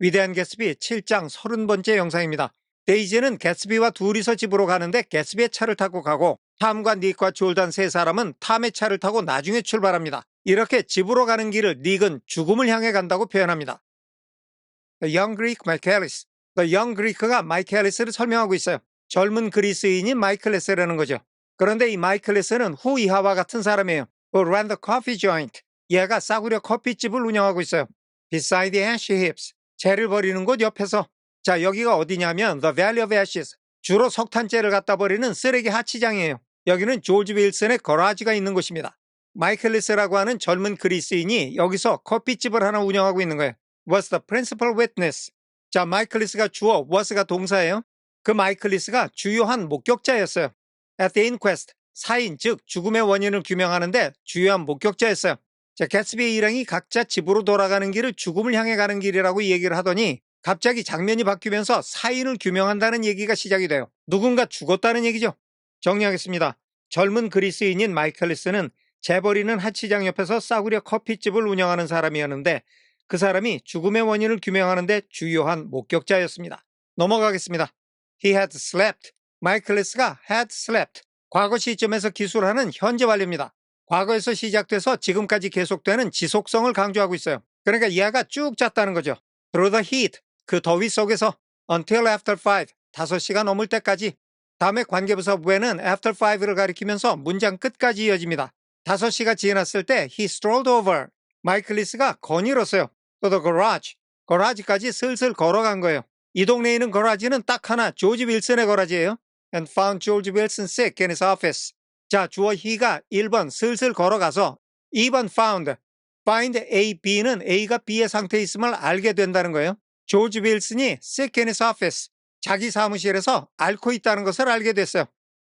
위대한 개츠비 7장 30번째 영상입니다. 데이지는 개츠비와 둘이서 집으로 가는데 개츠비의 차를 타고 가고 탐과 닉과 졸단 세 사람은 탐의 차를 타고 나중에 출발합니다. 이렇게 집으로 가는 길을 닉은 죽음을 향해 간다고 표현합니다. The Young Greek Michaelis. The Young Greek가 마이클레스를 설명하고 있어요. 젊은 그리스인인 마이클레스라는 거죠. 그런데 이 마이클레스는 후 이하와 같은 사람이에요. Who ran the coffee joint. 얘가 싸구려 커피집을 운영하고 있어요. Beside the ash heaps. 재를 버리는 곳 옆에서. 자, 여기가 어디냐면 The Valley of Ashes. 주로 석탄재를 갖다 버리는 쓰레기 하치장이에요. 여기는 조지 윌슨의 거라지가 있는 곳입니다. 마이클리스라고 하는 젊은 그리스인이 여기서 커피집을 하나 운영하고 있는 거예요. Was the principal witness. 자, 마이클리스가 주어, was가 동사예요. 그 마이클리스가 주요한 목격자였어요. At the inquest. 사인, 즉 죽음의 원인을 규명하는데 주요한 목격자였어요. 자, 개츠비의 일행이 각자 집으로 돌아가는 길을 죽음을 향해 가는 길이라고 얘기를 하더니 갑자기 장면이 바뀌면서 사인을 규명한다는 얘기가 시작이 돼요. 누군가 죽었다는 얘기죠. 정리하겠습니다. 젊은 그리스인인 마이클리스는 재버리는 하치장 옆에서 싸구려 커피집을 운영하는 사람이었는데 그 사람이 죽음의 원인을 규명하는데 주요한 목격자였습니다. 넘어가겠습니다. He had slept. 마이클리스가 had slept. 과거 시점에서 기술하는 현재 완료입니다. 과거에서 시작돼서 지금까지 계속되는 지속성을 강조하고 있어요. 그러니까 얘가 쭉 잤다는 거죠. Through the heat. 그 더위 속에서 until after 5. 5시가 넘을 때까지. 다음에 관계부사 부에는 after 5를 가리키면서 문장 끝까지 이어집니다. 5시가 지났을 때 he strolled over. 마이클리스가 거닐었어요. 또 the garage. 거라지까지 슬슬 걸어간 거예요. 이 동네에 있는 거라지는 딱 하나 조지 윌슨의 거라지예요. and found George Wilson sick in his office. 자, 주어 he가 1번 슬슬 걸어가서 2번 found. find A, B는 A가 B의 상태에 있음을 알게 된다는 거예요. 조지 윌슨이 sick in his office. 자기 사무실에서 앓고 있다는 것을 알게 됐어요.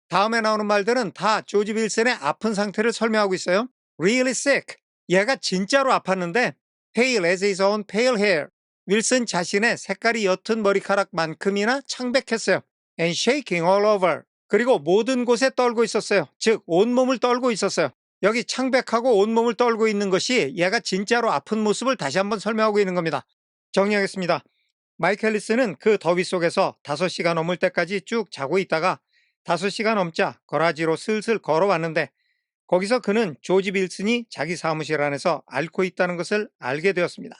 다음에 나오는 말들은 다 조지 윌슨의 아픈 상태를 설명하고 있어요. really sick. 얘가 진짜로 아팠는데 pale as his own pale hair. 윌슨 자신의 색깔이 옅은 머리카락만큼이나 창백했어요. and shaking all over. 그리고 모든 곳에 떨고 있었어요. 즉 온몸을 떨고 있었어요. 여기 창백하고 온몸을 떨고 있는 것이 얘가 진짜로 아픈 모습을 다시 한번 설명하고 있는 겁니다. 정리하겠습니다. 마이클 리스는 그 더위 속에서 5시가 넘을 때까지 쭉 자고 있다가 5시가 넘자 거라지로 슬슬 걸어왔는데 거기서 그는 조지 빌슨이 자기 사무실 안에서 앓고 있다는 것을 알게 되었습니다.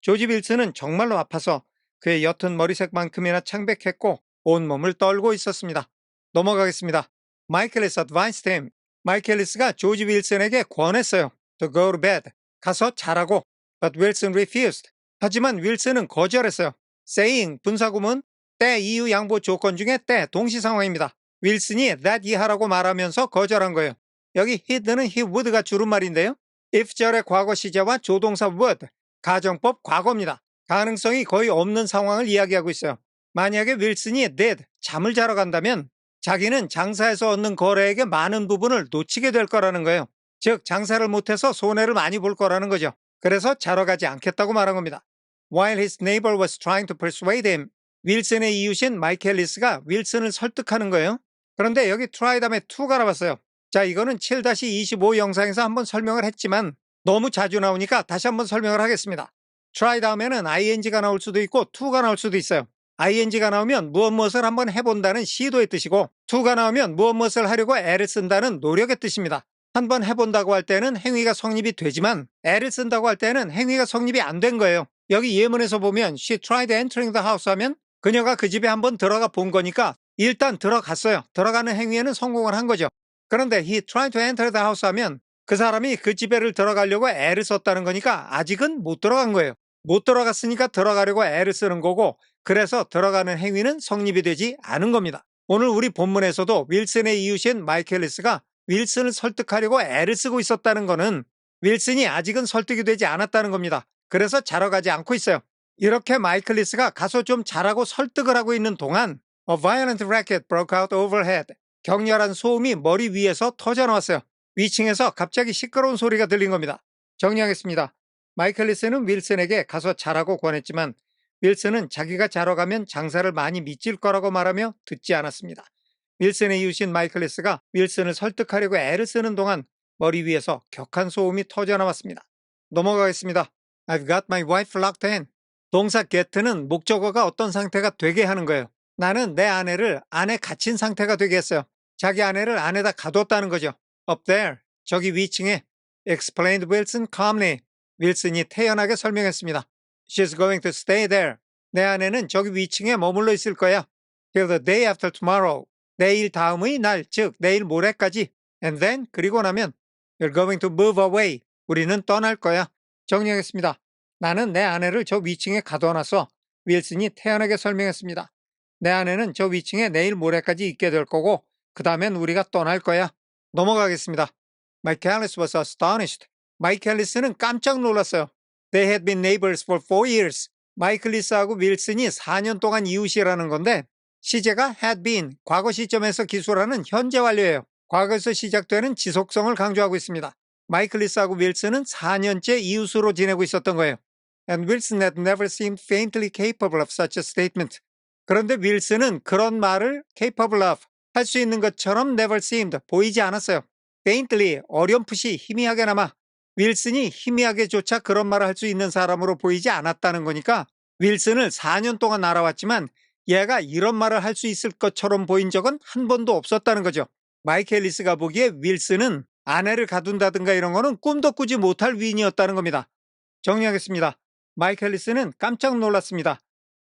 조지 빌슨은 정말로 아파서 그의 옅은 머리색만큼이나 창백했고 온몸을 떨고 있었습니다. 넘어가겠습니다. 마이클리스 advised. 마이클리스가 조지 윌슨에게 권했어요. To go to bed. 가서 자라고. But Wilson refused. 하지만 윌슨은 거절했어요. saying 분사구문 때 이유 양보 조건 중에 때 동시 상황입니다. 윌슨이 that 이하라고 말하면서 거절한 거예요. 여기 he'는 he would가 주름말인데요. if 절의 과거 시제와 조동사 would 가정법 과거입니다. 가능성이 거의 없는 상황을 이야기하고 있어요. 만약에 윌슨이 did 잠을 자러 간다면 자기는 장사에서 얻는 거래액의 많은 부분을 놓치게 될 거라는 거예요. 즉 장사를 못해서 손해를 많이 볼 거라는 거죠. 그래서 자러 가지 않겠다고 말한 겁니다. While his neighbor was trying to persuade him, 윌슨의 이웃인 마이켈 리스가 윌슨을 설득하는 거예요. 그런데 여기 try 다음에 to가 나왔어요. 자 이거는 7-25 영상에서 한번 설명을 했지만 너무 자주 나오니까 다시 한번 설명을 하겠습니다. try 다음에는 ing가 나올 수도 있고 to가 나올 수도 있어요. ing가 나오면 무엇 무엇을 한번 해본다는 시도의 뜻이고 to가 나오면 무엇 무엇을 하려고 애를 쓴다는 노력의 뜻입니다. 한번 해본다고 할 때는 행위가 성립이 되지만 애를 쓴다고 할 때는 행위가 성립이 안 된 거예요. 여기 예문에서 보면 she tried entering the house 하면 그녀가 그 집에 한번 들어가 본 거니까 일단 들어갔어요. 들어가는 행위에는 성공을 한 거죠. 그런데 he tried to enter the house 하면 그 사람이 그 집에를 들어가려고 애를 썼다는 거니까 아직은 못 들어간 거예요. 못 들어갔으니까 들어가려고 애를 쓰는 거고 그래서 들어가는 행위는 성립이 되지 않은 겁니다. 오늘 우리 본문에서도 윌슨의 이웃인 마이켈리스가 윌슨을 설득하려고 애를 쓰고 있었다는 것은 윌슨이 아직은 설득이 되지 않았다는 겁니다. 그래서 자러 가지 않고 있어요. 이렇게 마이클리스가 가서 좀 자라고 설득을 하고 있는 동안 A violent racket broke out overhead. 격렬한 소음이 머리 위에서 터져나왔어요. 위층에서 갑자기 시끄러운 소리가 들린 겁니다. 정리하겠습니다. 마이클리스는 윌슨에게 가서 자라고 권했지만 윌슨은 자기가 자러 가면 장사를 많이 미칠 거라고 말하며 듣지 않았습니다. 윌슨의 이웃인 마이클리스가 윌슨을 설득하려고 애를 쓰는 동안 머리 위에서 격한 소음이 터져나왔습니다. 넘어가겠습니다. I've got my wife locked in. 동사 get는 목적어가 어떤 상태가 되게 하는 거예요. 나는 내 아내를 안에 갇힌 상태가 되게 했어요. 자기 아내를 안에다 가뒀다는 거죠. Up there, 저기 위층에 explained Wilson calmly. 윌슨이 태연하게 설명했습니다. She's going to stay there. 내 아내는 저기 위층에 머물러 있을 거야. Till the day after tomorrow. 내일 다음의 날, 즉 내일 모레까지. And then, 그리고 나면 You're going to move away. 우리는 떠날 거야. 정리하겠습니다. 나는 내 아내를 저 위층에 가둬놨어. 윌슨이 태연하게 설명했습니다. 내 아내는 저 위층에 내일 모레까지 있게 될 거고 그 다음엔 우리가 떠날 거야. 넘어가겠습니다. Mike Ellis was astonished. 마이클 앨리스는 깜짝 놀랐어요. They had been neighbors for four years. 마이클 리스하고 윌슨이 4년 동안 이웃이라는 건데 시제가 had been, 과거 시점에서 기술하는 현재 완료예요. 과거에서 시작되는 지속성을 강조하고 있습니다. 마이클 리스하고 윌슨은 4년째 이웃으로 지내고 있었던 거예요. And Wilson had never seemed faintly capable of such a statement. 그런데 윌슨은 그런 말을 capable of, 할 수 있는 것처럼 never seemed, 보이지 않았어요. faintly, 어렴풋이 희미하게나마 윌슨이 희미하게조차 그런 말을 할 수 있는 사람으로 보이지 않았다는 거니까 윌슨을 4년 동안 알아왔지만 얘가 이런 말을 할 수 있을 것처럼 보인 적은 한 번도 없었다는 거죠. 마이크 앨리스가 보기에 윌슨은 아내를 가둔다든가 이런 거는 꿈도 꾸지 못할 위인이었다는 겁니다. 정리하겠습니다. 마이크 앨리스는 깜짝 놀랐습니다.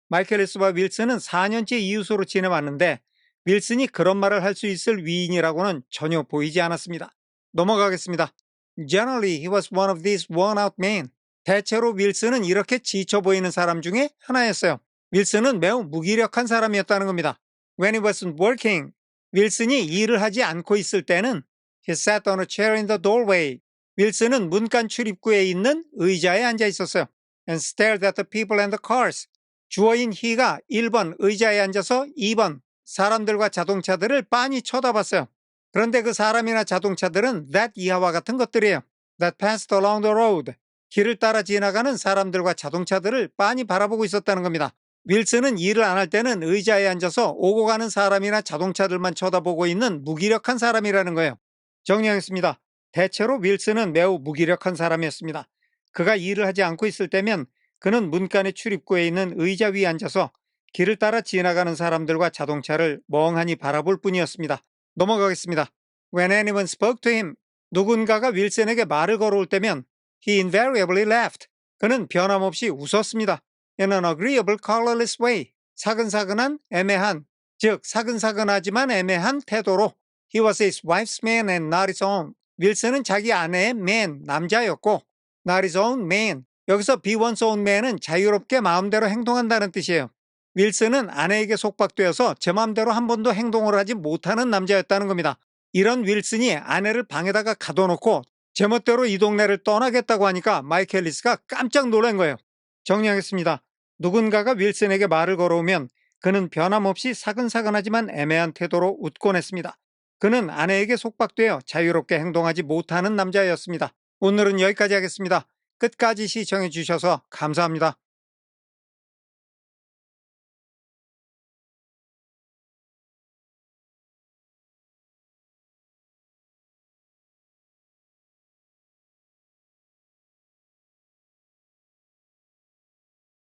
마이크 앨리스와 윌슨은 4년째 이웃으로 지내왔는데 윌슨이 그런 말을 할 수 있을 위인이라고는 전혀 보이지 않았습니다. 넘어가겠습니다. Generally, he was one of these worn-out men. 대체로 윌슨은 이렇게 지쳐 보이는 사람 중에 하나였어요. 윌슨은 매우 무기력한 사람이었다는 겁니다. When he wasn't working, 윌슨이 일을 하지 않고 있을 때는 he sat on a chair in the doorway. 윌슨은 문간 출입구에 있는 의자에 앉아 있었어요. and stared at the people and the cars. 주어인 he가 1번 의자에 앉아서 2번 사람들과 자동차들을 빤히 쳐다봤어요. 그런데 그 사람이나 자동차들은 that 이하와 같은 것들이에요. that passed along the road. 길을 따라 지나가는 사람들과 자동차들을 빤히 바라보고 있었다는 겁니다. 윌슨은 일을 안 할 때는 의자에 앉아서 오고 가는 사람이나 자동차들만 쳐다보고 있는 무기력한 사람이라는 거예요. 정리하겠습니다. 대체로 윌슨은 매우 무기력한 사람이었습니다. 그가 일을 하지 않고 있을 때면 그는 문간의 출입구에 있는 의자 위에 앉아서 길을 따라 지나가는 사람들과 자동차를 멍하니 바라볼 뿐이었습니다. 넘어가겠습니다. When anyone spoke to him, 누군가가 윌슨에게 말을 걸어올 때면 he invariably laughed. 그는 변함없이 웃었습니다. In an agreeable, colorless way. 사근사근한, 애매한, 즉 사근사근하지만 애매한 태도로 he was his wife's man and not his own. 윌슨은 자기 아내의 man, 남자였고 not his own man. 여기서 be one's own man은 자유롭게 마음대로 행동한다는 뜻이에요. 윌슨은 아내에게 속박되어서 제 마음대로 한 번도 행동을 하지 못하는 남자였다는 겁니다. 이런 윌슨이 아내를 방에다가 가둬놓고 제멋대로 이 동네를 떠나겠다고 하니까 마이클 리스가 깜짝 놀란 거예요. 정리하겠습니다. 누군가가 윌슨에게 말을 걸어오면 그는 변함없이 사근사근하지만 애매한 태도로 웃곤 했습니다. 그는 아내에게 속박되어 자유롭게 행동하지 못하는 남자였습니다. 오늘은 여기까지 하겠습니다. 끝까지 시청해 주셔서 감사합니다.